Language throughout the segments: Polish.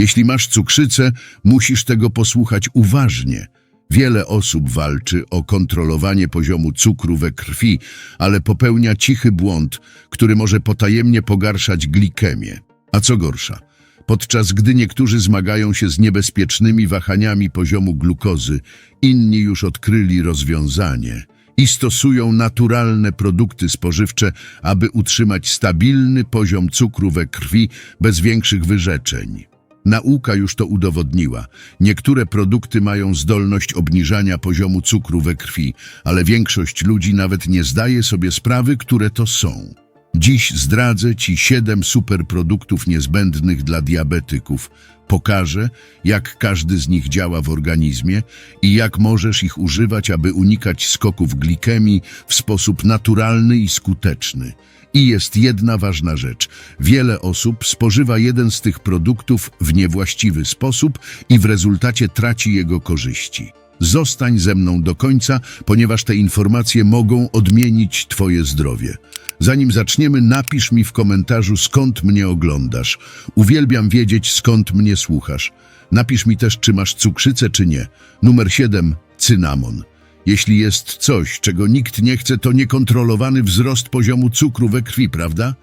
Jeśli masz cukrzycę, musisz tego posłuchać uważnie. Wiele osób walczy o kontrolowanie poziomu cukru we krwi, ale popełnia cichy błąd, który może potajemnie pogarszać glikemię. A co gorsza, podczas gdy niektórzy zmagają się z niebezpiecznymi wahaniami poziomu glukozy, inni już odkryli rozwiązanie i stosują naturalne produkty spożywcze, aby utrzymać stabilny poziom cukru we krwi bez większych wyrzeczeń. Nauka już to udowodniła. Niektóre produkty mają zdolność obniżania poziomu cukru we krwi, ale większość ludzi nawet nie zdaje sobie sprawy, które to są. Dziś zdradzę Ci siedem superproduktów niezbędnych dla diabetyków. Pokażę, jak każdy z nich działa w organizmie i jak możesz ich używać, aby unikać skoków glikemii w sposób naturalny i skuteczny. I jest jedna ważna rzecz. Wiele osób spożywa jeden z tych produktów w niewłaściwy sposób i w rezultacie traci jego korzyści. Zostań ze mną do końca, ponieważ te informacje mogą odmienić Twoje zdrowie. Zanim zaczniemy, napisz mi w komentarzu, skąd mnie oglądasz. Uwielbiam wiedzieć, skąd mnie słuchasz. Napisz mi też, czy masz cukrzycę, czy nie. Numer 7. Cynamon. Jeśli jest coś, czego nikt nie chce, to niekontrolowany wzrost poziomu cukru we krwi, prawda?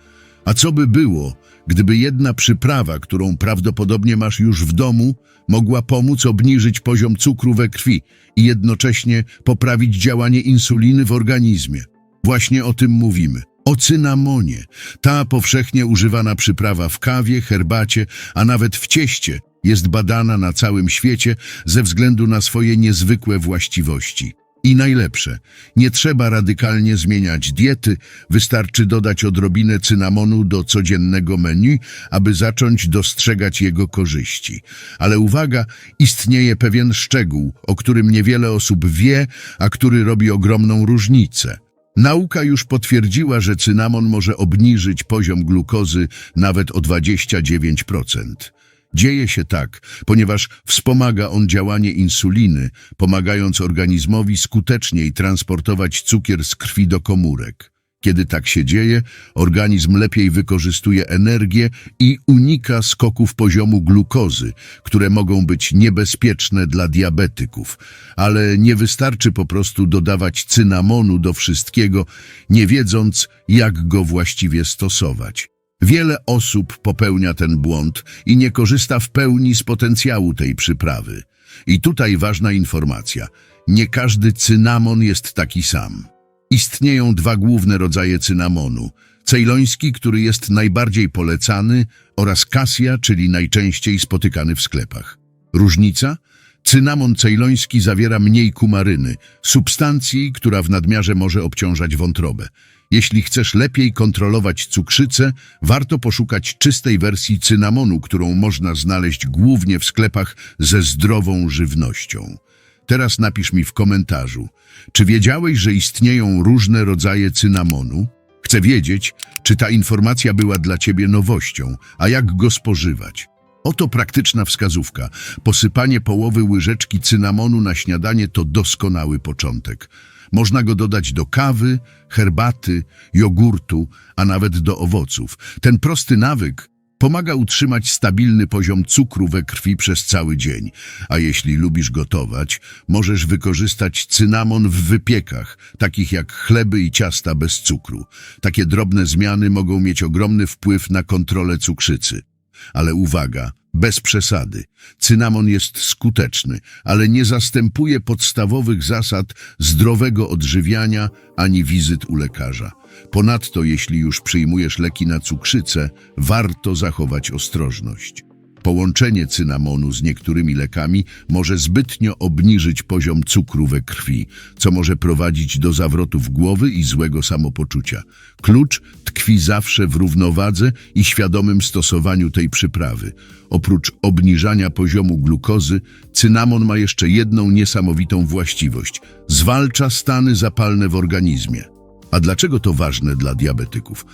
A co by było, gdyby jedna przyprawa, którą prawdopodobnie masz już w domu, mogła pomóc obniżyć poziom cukru we krwi i jednocześnie poprawić działanie insuliny w organizmie? Właśnie o tym mówimy. O cynamonie. Ta powszechnie używana przyprawa w kawie, herbacie, a nawet w cieście jest badana na całym świecie ze względu na swoje niezwykłe właściwości. I najlepsze, nie trzeba radykalnie zmieniać diety, wystarczy dodać odrobinę cynamonu do codziennego menu, aby zacząć dostrzegać jego korzyści. Ale uwaga, istnieje pewien szczegół, o którym niewiele osób wie, a który robi ogromną różnicę. Nauka już potwierdziła, że cynamon może obniżyć poziom glukozy nawet o 29%. Dzieje się tak, ponieważ wspomaga on działanie insuliny, pomagając organizmowi skuteczniej transportować cukier z krwi do komórek. Kiedy tak się dzieje, organizm lepiej wykorzystuje energię i unika skoków poziomu glukozy, które mogą być niebezpieczne dla diabetyków. Ale nie wystarczy po prostu dodawać cynamonu do wszystkiego, nie wiedząc, jak go właściwie stosować. Wiele osób popełnia ten błąd i nie korzysta w pełni z potencjału tej przyprawy. I tutaj ważna informacja. Nie każdy cynamon jest taki sam. Istnieją dwa główne rodzaje cynamonu. Cejloński, który jest najbardziej polecany oraz kasja, czyli najczęściej spotykany w sklepach. Różnica? Cynamon cejloński zawiera mniej kumaryny, substancji, która w nadmiarze może obciążać wątrobę. Jeśli chcesz lepiej kontrolować cukrzycę, warto poszukać czystej wersji cynamonu, którą można znaleźć głównie w sklepach ze zdrową żywnością. Teraz napisz mi w komentarzu, czy wiedziałeś, że istnieją różne rodzaje cynamonu? Chcę wiedzieć, czy ta informacja była dla Ciebie nowością, a jak go spożywać. Oto praktyczna wskazówka. Posypanie połowy łyżeczki cynamonu na śniadanie to doskonały początek. Można go dodać do kawy, herbaty, jogurtu, a nawet do owoców. Ten prosty nawyk pomaga utrzymać stabilny poziom cukru we krwi przez cały dzień. A jeśli lubisz gotować, możesz wykorzystać cynamon w wypiekach, takich jak chleby i ciasta bez cukru. Takie drobne zmiany mogą mieć ogromny wpływ na kontrolę cukrzycy. Ale uwaga, bez przesady. Cynamon jest skuteczny, ale nie zastępuje podstawowych zasad zdrowego odżywiania ani wizyt u lekarza. Ponadto, jeśli już przyjmujesz leki na cukrzycę, warto zachować ostrożność. Połączenie cynamonu z niektórymi lekami może zbytnio obniżyć poziom cukru we krwi, co może prowadzić do zawrotów głowy i złego samopoczucia. Klucz tkwi zawsze w równowadze i świadomym stosowaniu tej przyprawy. Oprócz obniżania poziomu glukozy, cynamon ma jeszcze jedną niesamowitą właściwość. Zwalcza stany zapalne w organizmie. A dlaczego to ważne dla diabetyków?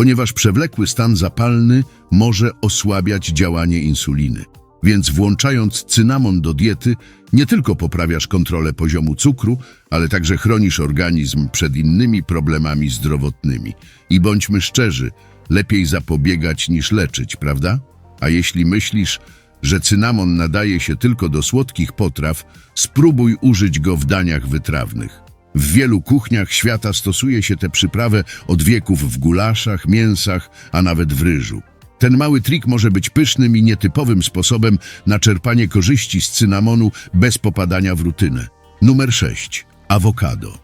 Ponieważ przewlekły stan zapalny może osłabiać działanie insuliny. Więc włączając cynamon do diety, nie tylko poprawiasz kontrolę poziomu cukru, ale także chronisz organizm przed innymi problemami zdrowotnymi. I bądźmy szczerzy, lepiej zapobiegać niż leczyć, prawda? A jeśli myślisz, że cynamon nadaje się tylko do słodkich potraw, spróbuj użyć go w daniach wytrawnych. W wielu kuchniach świata stosuje się tę przyprawę od wieków w gulaszach, mięsach, a nawet w ryżu. Ten mały trik może być pysznym i nietypowym sposobem na czerpanie korzyści z cynamonu bez popadania w rutynę. Numer 6. Awokado.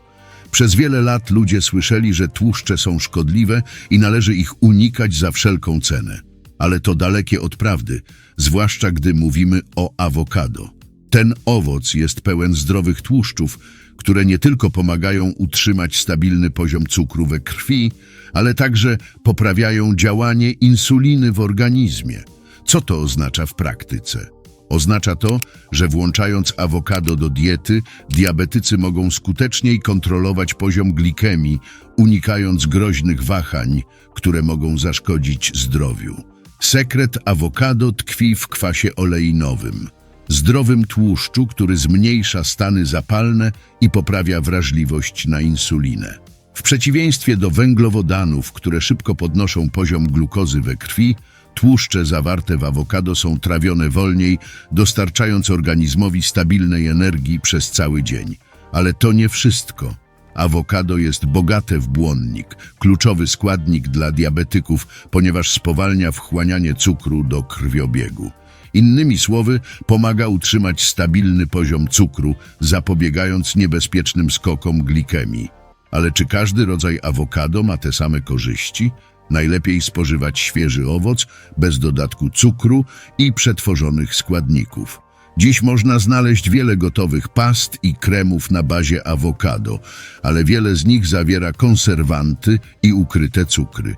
Przez wiele lat ludzie słyszeli, że tłuszcze są szkodliwe i należy ich unikać za wszelką cenę. Ale to dalekie od prawdy, zwłaszcza gdy mówimy o awokado. Ten owoc jest pełen zdrowych tłuszczów, które nie tylko pomagają utrzymać stabilny poziom cukru we krwi, ale także poprawiają działanie insuliny w organizmie. Co to oznacza w praktyce? Oznacza to, że włączając awokado do diety, diabetycy mogą skuteczniej kontrolować poziom glikemii, unikając groźnych wahań, które mogą zaszkodzić zdrowiu. Sekret awokado tkwi w kwasie oleinowym, zdrowym tłuszczu, który zmniejsza stany zapalne i poprawia wrażliwość na insulinę. W przeciwieństwie do węglowodanów, które szybko podnoszą poziom glukozy we krwi, tłuszcze zawarte w awokado są trawione wolniej, dostarczając organizmowi stabilnej energii przez cały dzień. Ale to nie wszystko. Awokado jest bogate w błonnik, kluczowy składnik dla diabetyków, ponieważ spowalnia wchłanianie cukru do krwiobiegu. Innymi słowy, pomaga utrzymać stabilny poziom cukru, zapobiegając niebezpiecznym skokom glikemii. Ale czy każdy rodzaj awokado ma te same korzyści? Najlepiej spożywać świeży owoc, bez dodatku cukru i przetworzonych składników. Dziś można znaleźć wiele gotowych past i kremów na bazie awokado, ale wiele z nich zawiera konserwanty i ukryte cukry.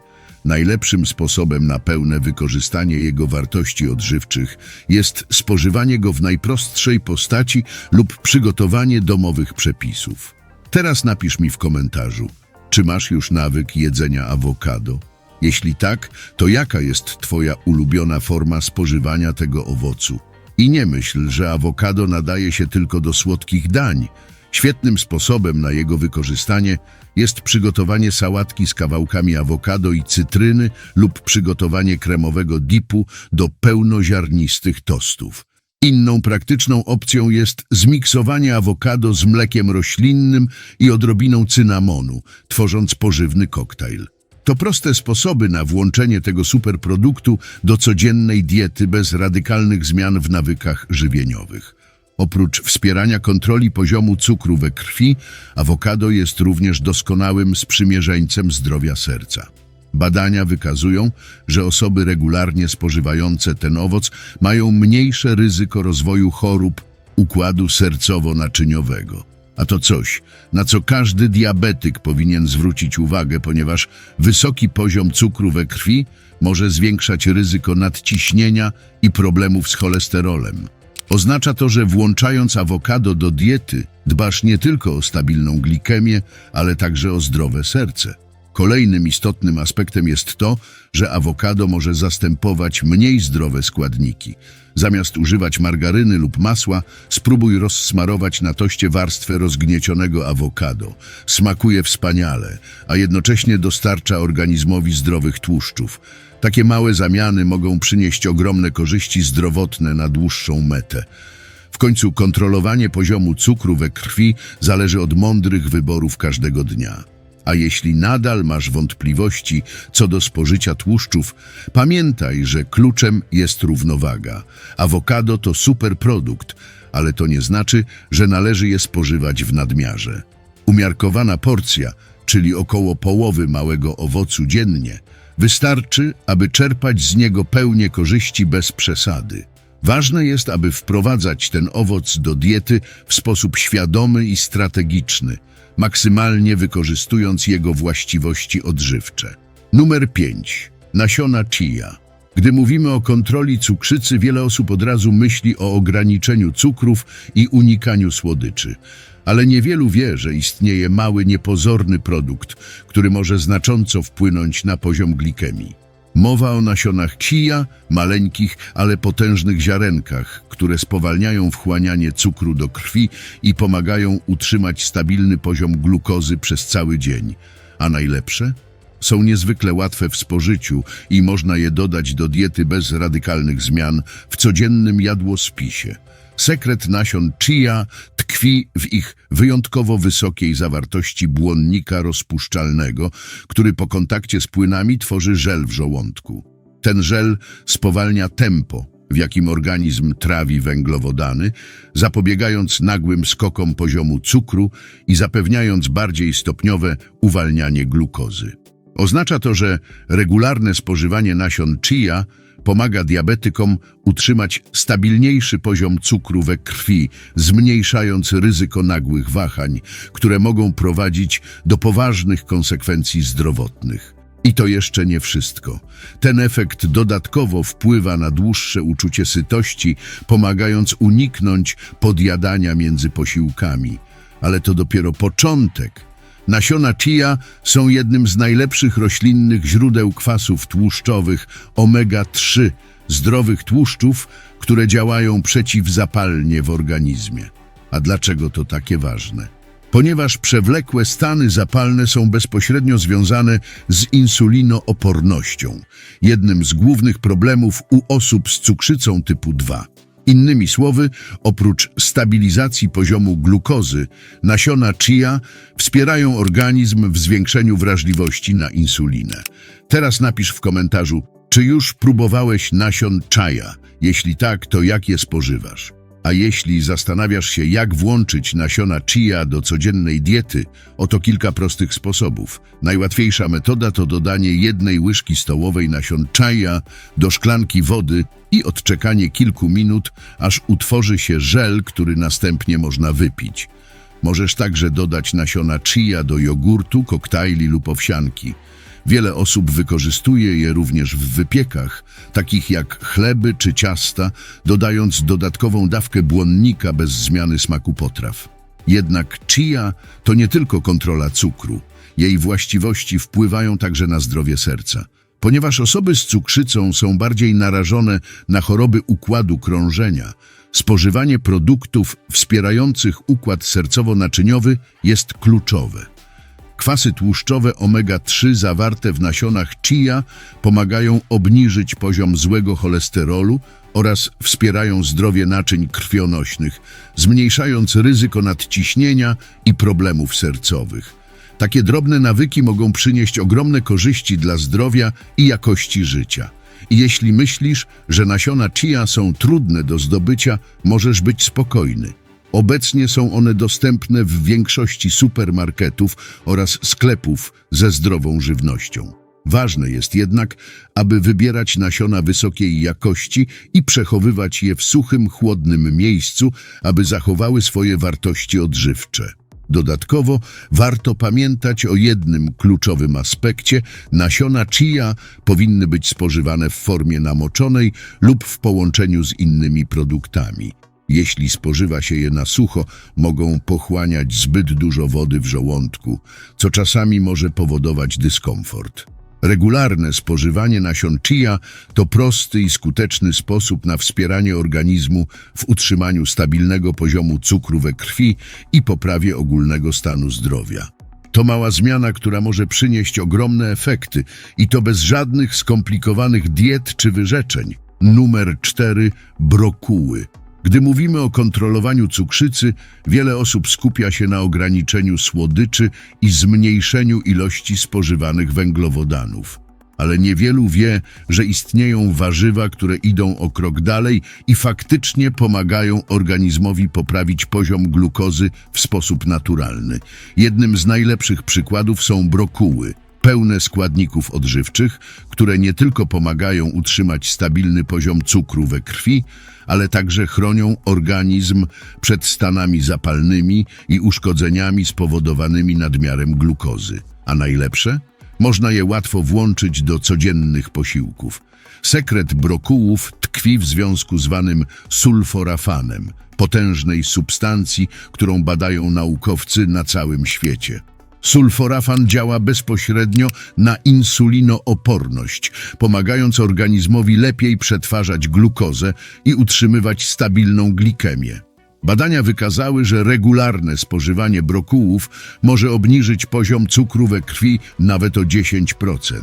Najlepszym sposobem na pełne wykorzystanie jego wartości odżywczych jest spożywanie go w najprostszej postaci lub przygotowanie domowych przepisów. Teraz napisz mi w komentarzu, czy masz już nawyk jedzenia awokado? Jeśli tak, to jaka jest Twoja ulubiona forma spożywania tego owocu? I nie myśl, że awokado nadaje się tylko do słodkich dań. Świetnym sposobem na jego wykorzystanie jest przygotowanie sałatki z kawałkami awokado i cytryny lub przygotowanie kremowego dipu do pełnoziarnistych tostów. Inną praktyczną opcją jest zmiksowanie awokado z mlekiem roślinnym i odrobiną cynamonu, tworząc pożywny koktajl. To proste sposoby na włączenie tego superproduktu do codziennej diety bez radykalnych zmian w nawykach żywieniowych. Oprócz wspierania kontroli poziomu cukru we krwi, awokado jest również doskonałym sprzymierzeńcem zdrowia serca. Badania wykazują, że osoby regularnie spożywające ten owoc mają mniejsze ryzyko rozwoju chorób układu sercowo-naczyniowego. A to coś, na co każdy diabetyk powinien zwrócić uwagę, ponieważ wysoki poziom cukru we krwi może zwiększać ryzyko nadciśnienia i problemów z cholesterolem. Oznacza to, że włączając awokado do diety, dbasz nie tylko o stabilną glikemię, ale także o zdrowe serce. Kolejnym istotnym aspektem jest to, że awokado może zastępować mniej zdrowe składniki. Zamiast używać margaryny lub masła, spróbuj rozsmarować na toście warstwę rozgniecionego awokado. Smakuje wspaniale, a jednocześnie dostarcza organizmowi zdrowych tłuszczów. Takie małe zamiany mogą przynieść ogromne korzyści zdrowotne na dłuższą metę. W końcu kontrolowanie poziomu cukru we krwi zależy od mądrych wyborów każdego dnia. A jeśli nadal masz wątpliwości co do spożycia tłuszczów, pamiętaj, że kluczem jest równowaga. Awokado to superprodukt, ale to nie znaczy, że należy je spożywać w nadmiarze. Umiarkowana porcja, czyli około połowy małego owocu dziennie, wystarczy, aby czerpać z niego pełnię korzyści bez przesady. Ważne jest, aby wprowadzać ten owoc do diety w sposób świadomy i strategiczny, maksymalnie wykorzystując jego właściwości odżywcze. Numer 5. Nasiona chia. Gdy mówimy o kontroli cukrzycy, wiele osób od razu myśli o ograniczeniu cukrów i unikaniu słodyczy. Ale niewielu wie, że istnieje mały, niepozorny produkt, który może znacząco wpłynąć na poziom glikemii. Mowa o nasionach chia, maleńkich, ale potężnych ziarenkach, które spowalniają wchłanianie cukru do krwi i pomagają utrzymać stabilny poziom glukozy przez cały dzień. A najlepsze? Są niezwykle łatwe w spożyciu i można je dodać do diety bez radykalnych zmian w codziennym jadłospisie. Sekret nasion chia tkwi w ich wyjątkowo wysokiej zawartości błonnika rozpuszczalnego, który po kontakcie z płynami tworzy żel w żołądku. Ten żel spowalnia tempo, w jakim organizm trawi węglowodany, zapobiegając nagłym skokom poziomu cukru i zapewniając bardziej stopniowe uwalnianie glukozy. Oznacza to, że regularne spożywanie nasion chia pomaga diabetykom utrzymać stabilniejszy poziom cukru we krwi, zmniejszając ryzyko nagłych wahań, które mogą prowadzić do poważnych konsekwencji zdrowotnych. I to jeszcze nie wszystko. Ten efekt dodatkowo wpływa na dłuższe uczucie sytości, pomagając uniknąć podjadania między posiłkami. Ale to dopiero początek. Nasiona chia są jednym z najlepszych roślinnych źródeł kwasów tłuszczowych omega-3, zdrowych tłuszczów, które działają przeciwzapalnie w organizmie. A dlaczego to takie ważne? Ponieważ przewlekłe stany zapalne są bezpośrednio związane z insulinoopornością, jednym z głównych problemów u osób z cukrzycą typu 2. Innymi słowy, oprócz stabilizacji poziomu glukozy, nasiona chia wspierają organizm w zwiększeniu wrażliwości na insulinę. Teraz napisz w komentarzu, czy już próbowałeś nasion chia? Jeśli tak, to jak je spożywasz? A jeśli zastanawiasz się, jak włączyć nasiona chia do codziennej diety, oto kilka prostych sposobów. Najłatwiejsza metoda to dodanie jednej łyżki stołowej nasion chia do szklanki wody i odczekanie kilku minut, aż utworzy się żel, który następnie można wypić. Możesz także dodać nasiona chia do jogurtu, koktajli lub owsianki. Wiele osób wykorzystuje je również w wypiekach, takich jak chleby czy ciasta, dodając dodatkową dawkę błonnika bez zmiany smaku potraw. Jednak chia to nie tylko kontrola cukru. Jej właściwości wpływają także na zdrowie serca. Ponieważ osoby z cukrzycą są bardziej narażone na choroby układu krążenia, spożywanie produktów wspierających układ sercowo-naczyniowy jest kluczowe. Kwasy tłuszczowe omega-3 zawarte w nasionach chia pomagają obniżyć poziom złego cholesterolu oraz wspierają zdrowie naczyń krwionośnych, zmniejszając ryzyko nadciśnienia i problemów sercowych. Takie drobne nawyki mogą przynieść ogromne korzyści dla zdrowia i jakości życia. I jeśli myślisz, że nasiona chia są trudne do zdobycia, możesz być spokojny. Obecnie są one dostępne w większości supermarketów oraz sklepów ze zdrową żywnością. Ważne jest jednak, aby wybierać nasiona wysokiej jakości i przechowywać je w suchym, chłodnym miejscu, aby zachowały swoje wartości odżywcze. Dodatkowo warto pamiętać o jednym kluczowym aspekcie. Nasiona chia powinny być spożywane w formie namoczonej lub w połączeniu z innymi produktami. Jeśli spożywa się je na sucho, mogą pochłaniać zbyt dużo wody w żołądku, co czasami może powodować dyskomfort. Regularne spożywanie nasion chia to prosty i skuteczny sposób na wspieranie organizmu w utrzymaniu stabilnego poziomu cukru we krwi i poprawie ogólnego stanu zdrowia. To mała zmiana, która może przynieść ogromne efekty i to bez żadnych skomplikowanych diet czy wyrzeczeń. Numer 4. Brokuły. Gdy mówimy o kontrolowaniu cukrzycy, wiele osób skupia się na ograniczeniu słodyczy i zmniejszeniu ilości spożywanych węglowodanów. Ale niewielu wie, że istnieją warzywa, które idą o krok dalej i faktycznie pomagają organizmowi poprawić poziom glukozy w sposób naturalny. Jednym z najlepszych przykładów są brokuły – pełne składników odżywczych, które nie tylko pomagają utrzymać stabilny poziom cukru we krwi, ale także chronią organizm przed stanami zapalnymi i uszkodzeniami spowodowanymi nadmiarem glukozy. A najlepsze? Można je łatwo włączyć do codziennych posiłków. Sekret brokułów tkwi w związku zwanym sulforafanem, potężnej substancji, którą badają naukowcy na całym świecie. Sulforafan działa bezpośrednio na insulinooporność, pomagając organizmowi lepiej przetwarzać glukozę i utrzymywać stabilną glikemię. Badania wykazały, że regularne spożywanie brokułów może obniżyć poziom cukru we krwi nawet o 10%.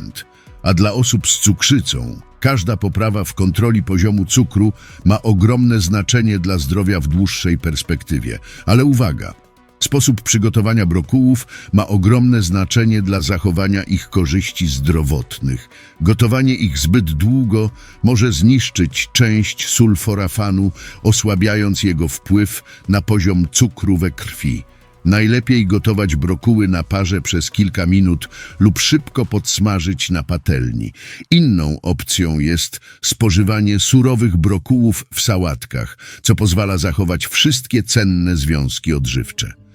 A dla osób z cukrzycą każda poprawa w kontroli poziomu cukru ma ogromne znaczenie dla zdrowia w dłuższej perspektywie. Ale uwaga! Sposób przygotowania brokułów ma ogromne znaczenie dla zachowania ich korzyści zdrowotnych. Gotowanie ich zbyt długo może zniszczyć część sulforafanu, osłabiając jego wpływ na poziom cukru we krwi. Najlepiej gotować brokuły na parze przez kilka minut lub szybko podsmażyć na patelni. Inną opcją jest spożywanie surowych brokułów w sałatkach, co pozwala zachować wszystkie cenne związki odżywcze.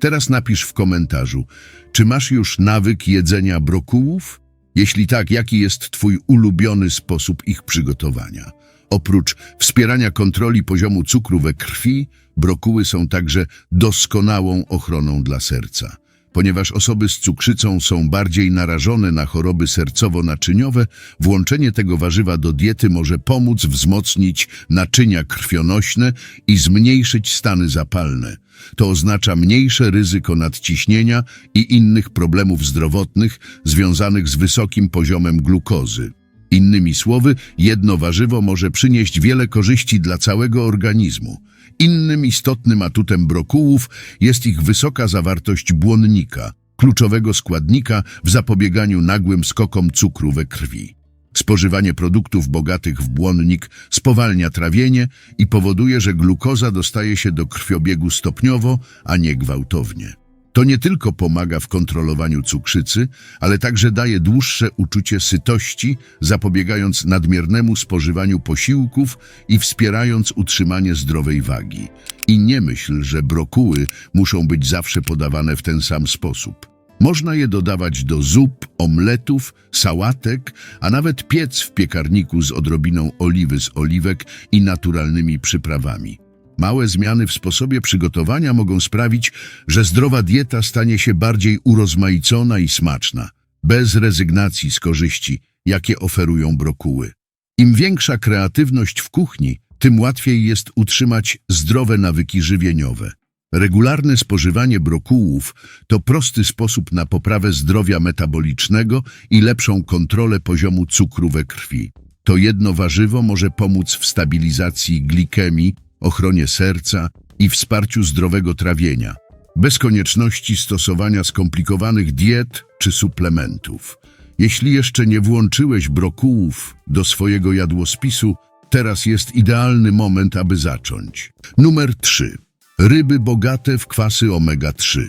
Teraz napisz w komentarzu, czy masz już nawyk jedzenia brokułów? Jeśli tak, jaki jest Twój ulubiony sposób ich przygotowania? Oprócz wspierania kontroli poziomu cukru we krwi, brokuły są także doskonałą ochroną dla serca. Ponieważ osoby z cukrzycą są bardziej narażone na choroby sercowo-naczyniowe, włączenie tego warzywa do diety może pomóc wzmocnić naczynia krwionośne i zmniejszyć stany zapalne. To oznacza mniejsze ryzyko nadciśnienia i innych problemów zdrowotnych związanych z wysokim poziomem glukozy. Innymi słowy, jedno warzywo może przynieść wiele korzyści dla całego organizmu. Innym istotnym atutem brokułów jest ich wysoka zawartość błonnika, kluczowego składnika w zapobieganiu nagłym skokom cukru we krwi. Spożywanie produktów bogatych w błonnik spowalnia trawienie i powoduje, że glukoza dostaje się do krwiobiegu stopniowo, a nie gwałtownie. To nie tylko pomaga w kontrolowaniu cukrzycy, ale także daje dłuższe uczucie sytości, zapobiegając nadmiernemu spożywaniu posiłków i wspierając utrzymanie zdrowej wagi. I nie myśl, że brokuły muszą być zawsze podawane w ten sam sposób. Można je dodawać do zup, omletów, sałatek, a nawet piec w piekarniku z odrobiną oliwy z oliwek i naturalnymi przyprawami. Małe zmiany w sposobie przygotowania mogą sprawić, że zdrowa dieta stanie się bardziej urozmaicona i smaczna, bez rezygnacji z korzyści, jakie oferują brokuły. Im większa kreatywność w kuchni, tym łatwiej jest utrzymać zdrowe nawyki żywieniowe. Regularne spożywanie brokułów to prosty sposób na poprawę zdrowia metabolicznego i lepszą kontrolę poziomu cukru we krwi. To jedno warzywo może pomóc w stabilizacji glikemii, ochronie serca i wsparciu zdrowego trawienia, bez konieczności stosowania skomplikowanych diet czy suplementów. Jeśli jeszcze nie włączyłeś brokułów do swojego jadłospisu, teraz jest idealny moment, aby zacząć. Numer 3. Ryby bogate w kwasy omega-3.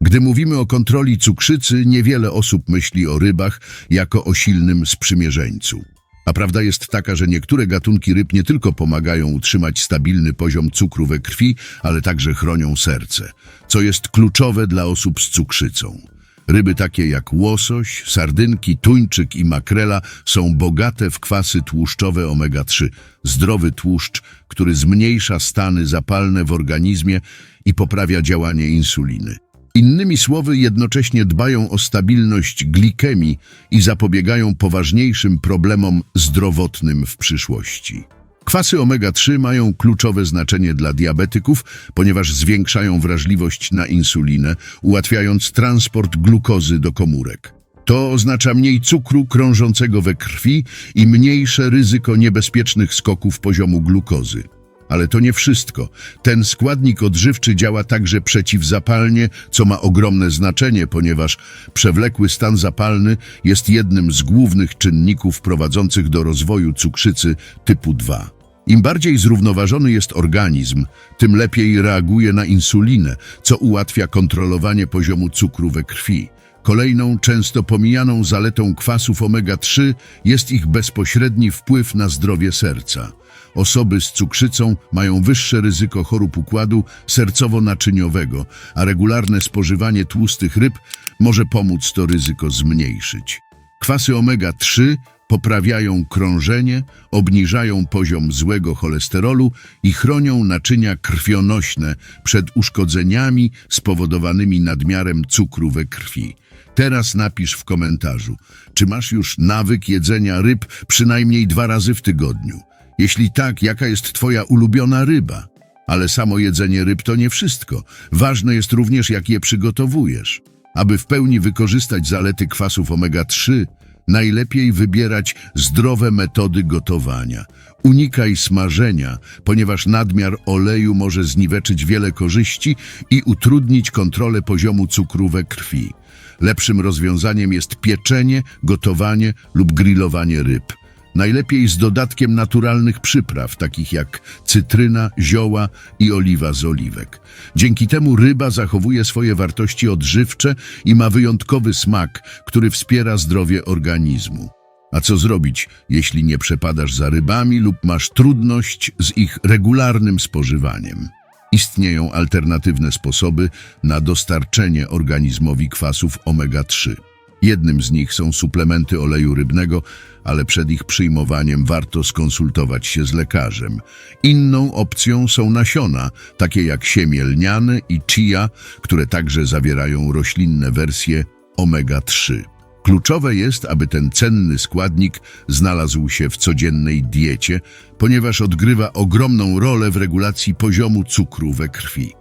Gdy mówimy o kontroli cukrzycy, niewiele osób myśli o rybach jako o silnym sprzymierzeńcu. A prawda jest taka, że niektóre gatunki ryb nie tylko pomagają utrzymać stabilny poziom cukru we krwi, ale także chronią serce, co jest kluczowe dla osób z cukrzycą. Ryby takie jak łosoś, sardynki, tuńczyk i makrela są bogate w kwasy tłuszczowe omega-3, zdrowy tłuszcz, który zmniejsza stany zapalne w organizmie i poprawia działanie insuliny. Innymi słowy, jednocześnie dbają o stabilność glikemii i zapobiegają poważniejszym problemom zdrowotnym w przyszłości. Kwasy omega-3 mają kluczowe znaczenie dla diabetyków, ponieważ zwiększają wrażliwość na insulinę, ułatwiając transport glukozy do komórek. To oznacza mniej cukru krążącego we krwi i mniejsze ryzyko niebezpiecznych skoków poziomu glukozy. Ale to nie wszystko. Ten składnik odżywczy działa także przeciwzapalnie, co ma ogromne znaczenie, ponieważ przewlekły stan zapalny jest jednym z głównych czynników prowadzących do rozwoju cukrzycy typu 2. Im bardziej zrównoważony jest organizm, tym lepiej reaguje na insulinę, co ułatwia kontrolowanie poziomu cukru we krwi. Kolejną, często pomijaną zaletą kwasów omega-3 jest ich bezpośredni wpływ na zdrowie serca. Osoby z cukrzycą mają wyższe ryzyko chorób układu sercowo-naczyniowego, a regularne spożywanie tłustych ryb może pomóc to ryzyko zmniejszyć. Kwasy omega-3 poprawiają krążenie, obniżają poziom złego cholesterolu i chronią naczynia krwionośne przed uszkodzeniami spowodowanymi nadmiarem cukru we krwi. Teraz napisz w komentarzu, czy masz już nawyk jedzenia ryb przynajmniej dwa razy w tygodniu. Jeśli tak, jaka jest twoja ulubiona ryba? Ale samo jedzenie ryb to nie wszystko. Ważne jest również, jak je przygotowujesz. Aby w pełni wykorzystać zalety kwasów omega-3, najlepiej wybierać zdrowe metody gotowania. Unikaj smażenia, ponieważ nadmiar oleju może zniweczyć wiele korzyści i utrudnić kontrolę poziomu cukru we krwi. Lepszym rozwiązaniem jest pieczenie, gotowanie lub grillowanie ryb. Najlepiej z dodatkiem naturalnych przypraw, takich jak cytryna, zioła i oliwa z oliwek. Dzięki temu ryba zachowuje swoje wartości odżywcze i ma wyjątkowy smak, który wspiera zdrowie organizmu. A co zrobić, jeśli nie przepadasz za rybami lub masz trudność z ich regularnym spożywaniem? Istnieją alternatywne sposoby na dostarczenie organizmowi kwasów omega-3. Jednym z nich są suplementy oleju rybnego, ale przed ich przyjmowaniem warto skonsultować się z lekarzem. Inną opcją są nasiona, takie jak siemię lniane i chia, które także zawierają roślinne wersje omega-3. Kluczowe jest, aby ten cenny składnik znalazł się w codziennej diecie, ponieważ odgrywa ogromną rolę w regulacji poziomu cukru we krwi.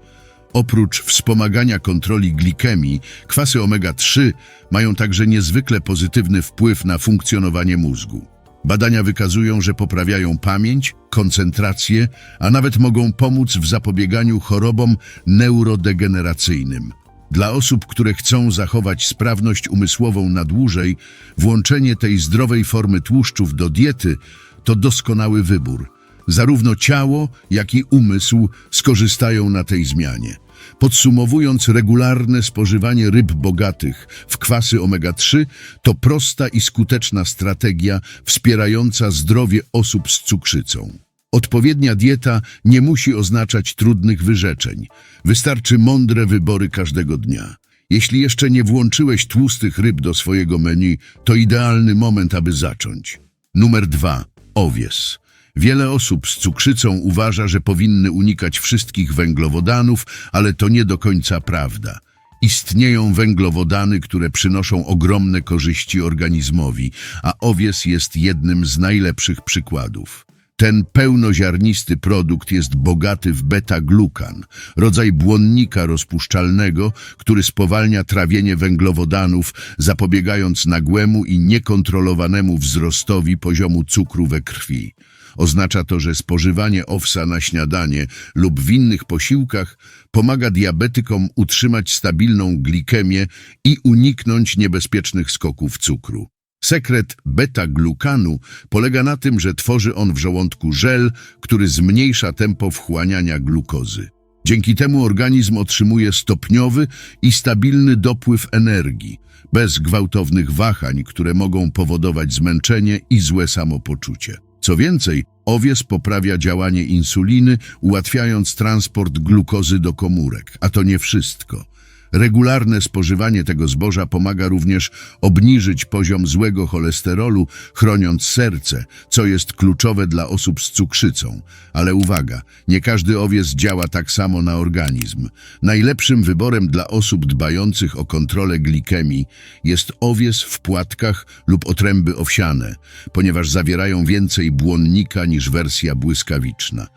Oprócz wspomagania kontroli glikemii, kwasy omega-3 mają także niezwykle pozytywny wpływ na funkcjonowanie mózgu. Badania wykazują, że poprawiają pamięć, koncentrację, a nawet mogą pomóc w zapobieganiu chorobom neurodegeneracyjnym. Dla osób, które chcą zachować sprawność umysłową na dłużej, włączenie tej zdrowej formy tłuszczów do diety to doskonały wybór. Zarówno ciało, jak i umysł skorzystają na tej zmianie. Podsumowując, regularne spożywanie ryb bogatych w kwasy omega-3 to prosta i skuteczna strategia wspierająca zdrowie osób z cukrzycą. Odpowiednia dieta nie musi oznaczać trudnych wyrzeczeń. Wystarczy mądre wybory każdego dnia. Jeśli jeszcze nie włączyłeś tłustych ryb do swojego menu, to idealny moment, aby zacząć. Numer dwa. Owies. Wiele osób z cukrzycą uważa, że powinny unikać wszystkich węglowodanów, ale to nie do końca prawda. Istnieją węglowodany, które przynoszą ogromne korzyści organizmowi, a owies jest jednym z najlepszych przykładów. Ten pełnoziarnisty produkt jest bogaty w beta-glukan, rodzaj błonnika rozpuszczalnego, który spowalnia trawienie węglowodanów, zapobiegając nagłemu i niekontrolowanemu wzrostowi poziomu cukru we krwi. Oznacza to, że spożywanie owsa na śniadanie lub w innych posiłkach pomaga diabetykom utrzymać stabilną glikemię i uniknąć niebezpiecznych skoków cukru. Sekret beta-glukanu polega na tym, że tworzy on w żołądku żel, który zmniejsza tempo wchłaniania glukozy. Dzięki temu organizm otrzymuje stopniowy i stabilny dopływ energii, bez gwałtownych wahań, które mogą powodować zmęczenie i złe samopoczucie. Co więcej, owies poprawia działanie insuliny, ułatwiając transport glukozy do komórek. A to nie wszystko. Regularne spożywanie tego zboża pomaga również obniżyć poziom złego cholesterolu, chroniąc serce, co jest kluczowe dla osób z cukrzycą. Ale uwaga, nie każdy owiec działa tak samo na organizm. Najlepszym wyborem dla osób dbających o kontrolę glikemii jest owiec w płatkach lub otręby owsiane, ponieważ zawierają więcej błonnika niż wersja błyskawiczna.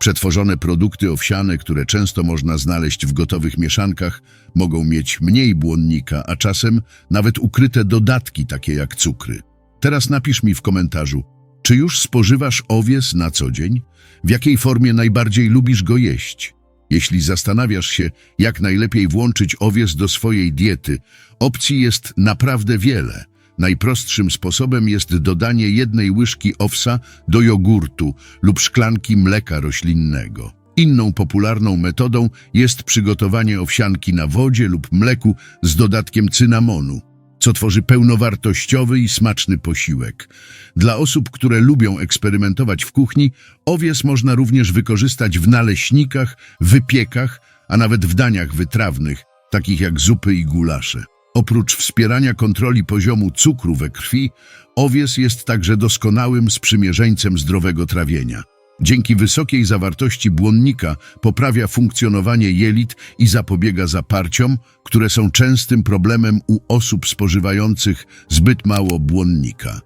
Przetworzone produkty owsiane, które często można znaleźć w gotowych mieszankach, mogą mieć mniej błonnika, a czasem nawet ukryte dodatki, takie jak cukry. Teraz napisz mi w komentarzu, czy już spożywasz owies na co dzień? W jakiej formie najbardziej lubisz go jeść? Jeśli zastanawiasz się, jak najlepiej włączyć owies do swojej diety, opcji jest naprawdę wiele. Najprostszym sposobem jest dodanie jednej łyżki owsa do jogurtu lub szklanki mleka roślinnego. Inną popularną metodą jest przygotowanie owsianki na wodzie lub mleku z dodatkiem cynamonu, co tworzy pełnowartościowy i smaczny posiłek. Dla osób, które lubią eksperymentować w kuchni, owies można również wykorzystać w naleśnikach, wypiekach, a nawet w daniach wytrawnych, takich jak zupy i gulasze. Oprócz wspierania kontroli poziomu cukru we krwi, owies jest także doskonałym sprzymierzeńcem zdrowego trawienia. Dzięki wysokiej zawartości błonnika poprawia funkcjonowanie jelit i zapobiega zaparciom, które są częstym problemem u osób spożywających zbyt mało błonnika.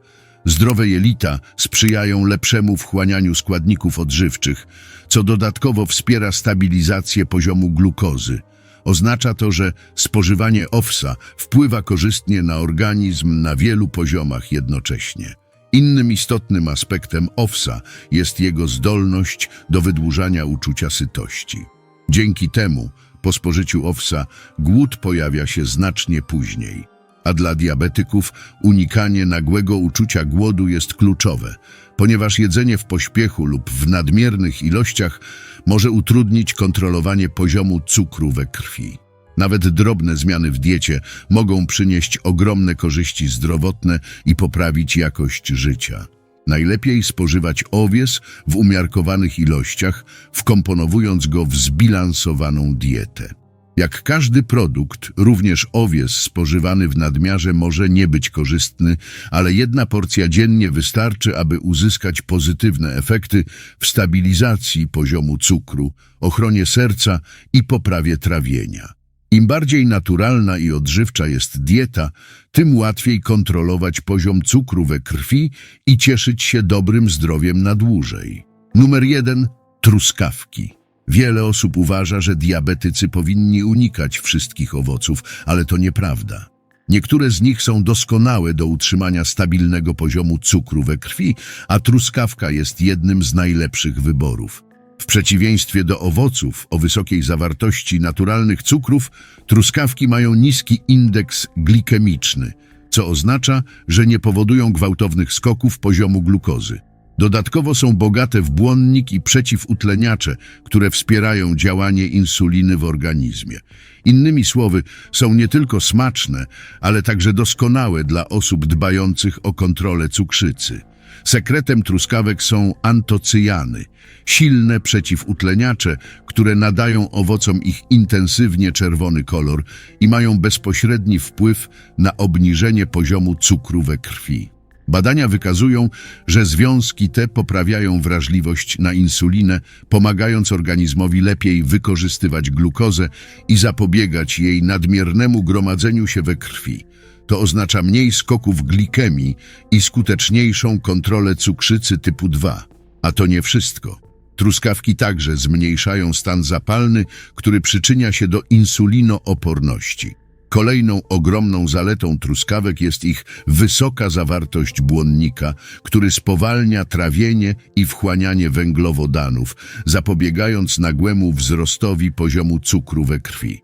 Zdrowe jelita sprzyjają lepszemu wchłanianiu składników odżywczych, co dodatkowo wspiera stabilizację poziomu glukozy. Oznacza to, że spożywanie owsa wpływa korzystnie na organizm na wielu poziomach jednocześnie. Innym istotnym aspektem owsa jest jego zdolność do wydłużania uczucia sytości. Dzięki temu, po spożyciu owsa, głód pojawia się znacznie później. A dla diabetyków unikanie nagłego uczucia głodu jest kluczowe, ponieważ jedzenie w pośpiechu lub w nadmiernych ilościach może utrudnić kontrolowanie poziomu cukru we krwi. Nawet drobne zmiany w diecie mogą przynieść ogromne korzyści zdrowotne i poprawić jakość życia. Najlepiej spożywać owies w umiarkowanych ilościach, wkomponowując go w zbilansowaną dietę. Jak każdy produkt, również owies spożywany w nadmiarze może nie być korzystny, ale jedna porcja dziennie wystarczy, aby uzyskać pozytywne efekty w stabilizacji poziomu cukru, ochronie serca i poprawie trawienia. Im bardziej naturalna i odżywcza jest dieta, tym łatwiej kontrolować poziom cukru we krwi i cieszyć się dobrym zdrowiem na dłużej. Numer jeden truskawki. Wiele osób uważa, że diabetycy powinni unikać wszystkich owoców, ale to nieprawda. Niektóre z nich są doskonałe do utrzymania stabilnego poziomu cukru we krwi, a truskawka jest jednym z najlepszych wyborów. W przeciwieństwie do owoców o wysokiej zawartości naturalnych cukrów, truskawki mają niski indeks glikemiczny, co oznacza, że nie powodują gwałtownych skoków poziomu glukozy. Dodatkowo są bogate w błonnik i przeciwutleniacze, które wspierają działanie insuliny w organizmie. Innymi słowy, są nie tylko smaczne, ale także doskonałe dla osób dbających o kontrolę cukrzycy. Sekretem truskawek są antocyjany, silne przeciwutleniacze, które nadają owocom ich intensywnie czerwony kolor i mają bezpośredni wpływ na obniżenie poziomu cukru we krwi. Badania wykazują, że związki te poprawiają wrażliwość na insulinę, pomagając organizmowi lepiej wykorzystywać glukozę i zapobiegać jej nadmiernemu gromadzeniu się we krwi. To oznacza mniej skoków glikemii i skuteczniejszą kontrolę cukrzycy typu 2. A to nie wszystko. Truskawki także zmniejszają stan zapalny, który przyczynia się do insulinooporności. Kolejną ogromną zaletą truskawek jest ich wysoka zawartość błonnika, który spowalnia trawienie i wchłanianie węglowodanów, zapobiegając nagłemu wzrostowi poziomu cukru we krwi.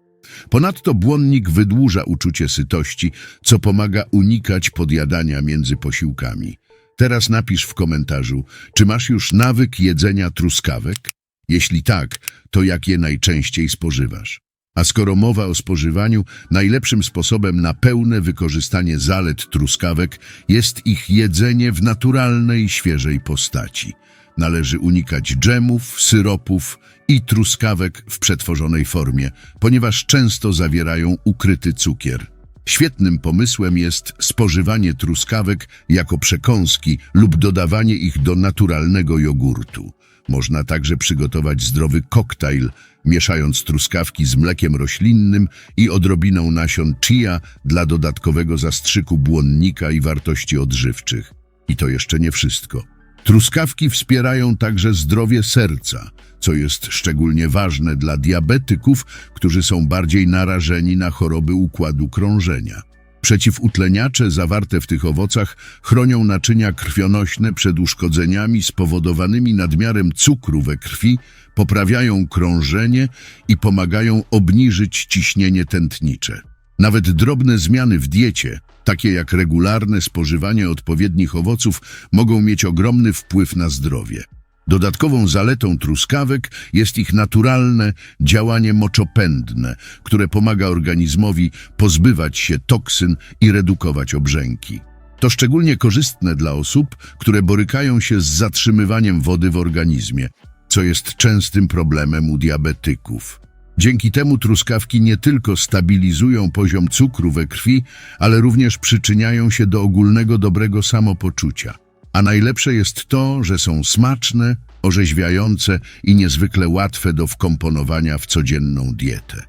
Ponadto błonnik wydłuża uczucie sytości, co pomaga unikać podjadania między posiłkami. Teraz napisz w komentarzu, czy masz już nawyk jedzenia truskawek? Jeśli tak, to jak je najczęściej spożywasz? A skoro mowa o spożywaniu, najlepszym sposobem na pełne wykorzystanie zalet truskawek jest ich jedzenie w naturalnej, świeżej postaci. Należy unikać dżemów, syropów i truskawek w przetworzonej formie, ponieważ często zawierają ukryty cukier. Świetnym pomysłem jest spożywanie truskawek jako przekąski lub dodawanie ich do naturalnego jogurtu. Można także przygotować zdrowy koktajl, mieszając truskawki z mlekiem roślinnym i odrobiną nasion chia dla dodatkowego zastrzyku błonnika i wartości odżywczych. I to jeszcze nie wszystko. Truskawki wspierają także zdrowie serca, co jest szczególnie ważne dla diabetyków, którzy są bardziej narażeni na choroby układu krążenia. Przeciwutleniacze zawarte w tych owocach chronią naczynia krwionośne przed uszkodzeniami spowodowanymi nadmiarem cukru we krwi, poprawiają krążenie i pomagają obniżyć ciśnienie tętnicze. Nawet drobne zmiany w diecie, takie jak regularne spożywanie odpowiednich owoców, mogą mieć ogromny wpływ na zdrowie. Dodatkową zaletą truskawek jest ich naturalne działanie moczopędne, które pomaga organizmowi pozbywać się toksyn i redukować obrzęki. To szczególnie korzystne dla osób, które borykają się z zatrzymywaniem wody w organizmie, co jest częstym problemem u diabetyków. Dzięki temu truskawki nie tylko stabilizują poziom cukru we krwi, ale również przyczyniają się do ogólnego dobrego samopoczucia. A najlepsze jest to, że są smaczne, orzeźwiające i niezwykle łatwe do wkomponowania w codzienną dietę.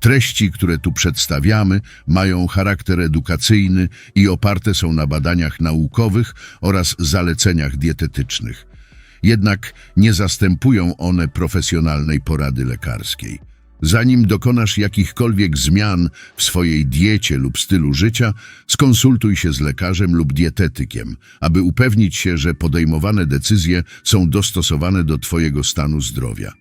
Treści, które tu przedstawiamy, mają charakter edukacyjny i oparte są na badaniach naukowych oraz zaleceniach dietetycznych. Jednak nie zastępują one profesjonalnej porady lekarskiej. Zanim dokonasz jakichkolwiek zmian w swojej diecie lub stylu życia, skonsultuj się z lekarzem lub dietetykiem, aby upewnić się, że podejmowane decyzje są dostosowane do Twojego stanu zdrowia.